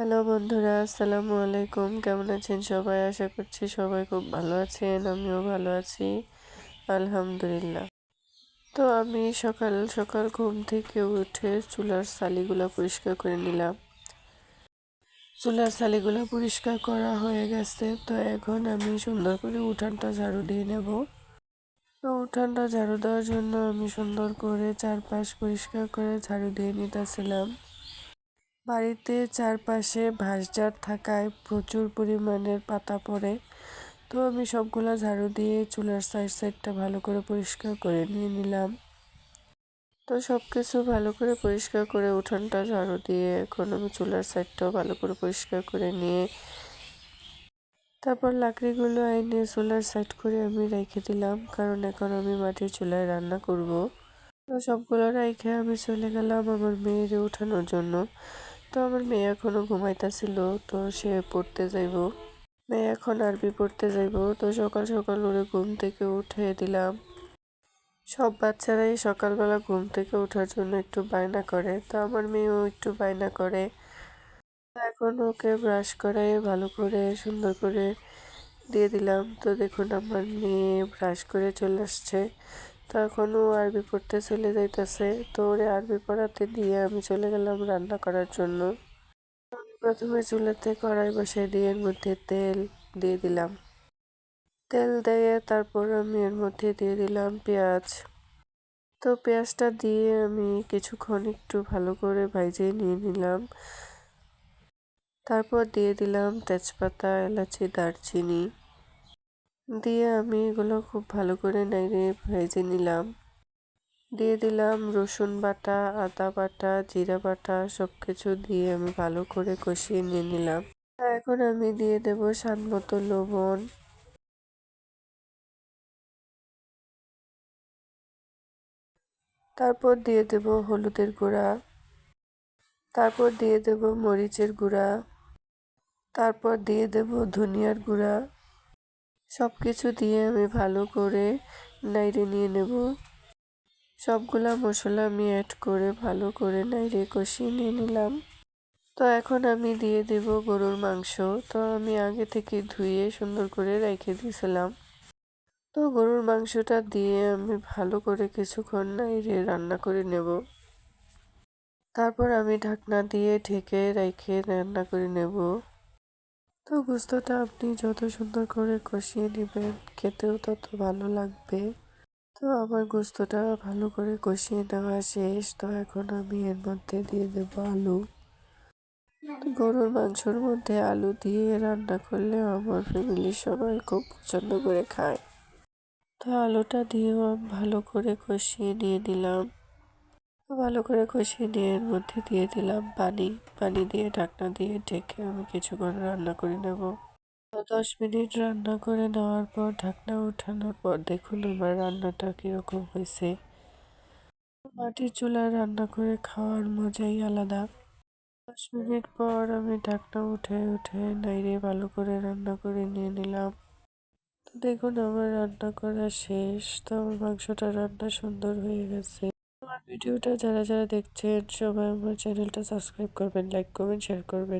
Hello বন্ধুরা, আসসালামু আলাইকুম। কেমন আছেন সবাই? আশা করছি সবাই খুব ভালো আছেন, আমিও ভালো আছি, আলহামদুলিল্লাহ। তো আমি সকাল সকাল ঘুম থেকে উঠে চুলার সালিগুলো পরিষ্কার করে নিলাম। চুলার সালিগুলো পরিষ্কার করা হয়ে গেছে, তো এখন আমি সুন্দর করে উঠানটা ঝাড়ু দিয়ে নেব। তো উঠানটা ঝাড়ু দেওয়ার জন্য আমি সুন্দর করে চারপাশ পরিষ্কার করে ঝাড়ু দিয়ে নিতেছিলাম। বাড়িতে চারপাশে ভাঁশঝাড় থাকায় প্রচুর পরিমাণের পাতা পড়ে। তো আমি সবগুলো ঝাড়ু দিয়ে চুলার সাইড সাইডটা ভালো করে পরিষ্কার করে নিয়ে নিলাম। তো সব কিছু ভালো করে পরিষ্কার করে উঠানটা ঝাড়ু দিয়ে এখন আমি চুলার সাইডটাও ভালো করে পরিষ্কার করে নিয়ে তারপর লাকড়িগুলো এনে চুলার সাইড করে আমি রেখে দিলাম, কারণ এখন আমি মাটির চুলায় রান্না করব। তো সবগুলো রেখে আমি চলে গেলাম আমার মেয়েরে উঠানোর জন্য। তো আমার মেয়ে এখনও ঘুমাইতেছিল, তো সে পড়তে যাইব। মেয়ে এখন আরবি পড়তে যাইব, তো সকাল সকাল ওরে ঘুম থেকে উঠে দিলাম। সব বাচ্চারাই সকালবেলা ঘুম থেকে ওঠার জন্য একটু বায়না করে, তো আমার মেয়েও একটু বায়না করে। এখন ওকে ব্রাশ করাই ভালো করে, সুন্দর করে দিয়ে দিলাম। তো দেখুন, আমার মেয়ে ব্রাশ করে চলে আসছে। তো এখনও আরবি পড়তে চলে যাইতেছে। তো ওরে আরবি পড়াতে দিয়ে আমি চলে গেলাম রান্না করার জন্য। প্রথমে চুলাতে কড়াই বসে দিয়ে এর মধ্যে তেল দিয়ে দিলাম। তেল দিয়ে তারপর আমি এর মধ্যে দিয়ে দিলাম পেঁয়াজ। তো পেঁয়াজটা দিয়ে আমি কিছুক্ষণ একটু ভালো করে ভাইজিয়ে নিয়ে নিলাম। তারপর দিয়ে দিলাম তেজপাতা, এলাচি, দারচিনি। দিয়ে আমি এগুলো খুব ভালো করে নাইড়ে ভেজে নিলাম। দিয়ে দিলাম রসুন বাটা, আদা বাটা, জিরা বাটা সব কিছু দিয়ে আমি ভালো করে কষিয়ে নিয়ে নিলাম। এখন আমি দিয়ে দেব স্বাদ মতো লবণ। তারপর দিয়ে দেব হলুদের গুঁড়া। তারপর দিয়ে দেব মরিচের গুঁড়া। তারপর দিয়ে দেব ধনিয়ার গুঁড়া। সব কিছু দিয়ে আমি ভালো করে নাইড়ে নিয়ে নেব। সবগুলা মশলা আমি অ্যাড করে ভালো করে নাইড়ে কষিয়ে নিয়ে নিলাম। তো এখন আমি দিয়ে দেব গরুর মাংস। তো আমি আগে থেকে ধুয়ে সুন্দর করে রেখে দিয়েছিলাম। তো গরুর মাংসটা দিয়ে আমি ভালো করে কিছুক্ষণ নাইড়ে রান্না করে নেব। তারপর আমি ঢাকনা দিয়ে ঢেকে রেখে রান্না করে নেব। তো গুস্তটা আপনি যত সুন্দর করে কষিয়ে নেবেন, খেতেও তত ভালো লাগবে। তো আমার গোস্তটা ভালো করে কষিয়ে নেওয়া শেষ। তো এখন আমি এর মধ্যে দিয়ে দেবো আলু। গরুর মাংসর মধ্যে আলু দিয়ে রান্না করলে আমার ফ্যামিলির সবাই খুব পছন্দ করে খায়। তো আলুটা দিয়েও আমি ভালো করে কষিয়ে নিয়ে নিলাম। ভালো করে কষিয়ে নিয়ে এর মধ্যে দিয়ে দিলাম পানি। পানি দিয়ে ঢাকনা দিয়ে ঢেকে আমি কিছুক্ষণ রান্না করে নেব। দশ মিনিট রান্না করে নেওয়ার পর ঢাকনা উঠানোর পর দেখুন আমার রান্নাটা কীরকম হয়েছে। মাটির চুলায় রান্না করে খাওয়ার মজাই আলাদা। দশ মিনিট পর আমি ঢাকনা উঠে উঠে নাইরে ভালো করে রান্না করে নিয়ে নিলাম। তো দেখুন আমার রান্না করা শেষ। তো আমার মাংসটা রান্না সুন্দর হয়ে গেছে। আমার ভিডিওটা যারা যারা দেখছেন সবাই আমার চ্যানেলটা সাবস্ক্রাইব করবেন লাইক করবেন শেয়ার করবেন।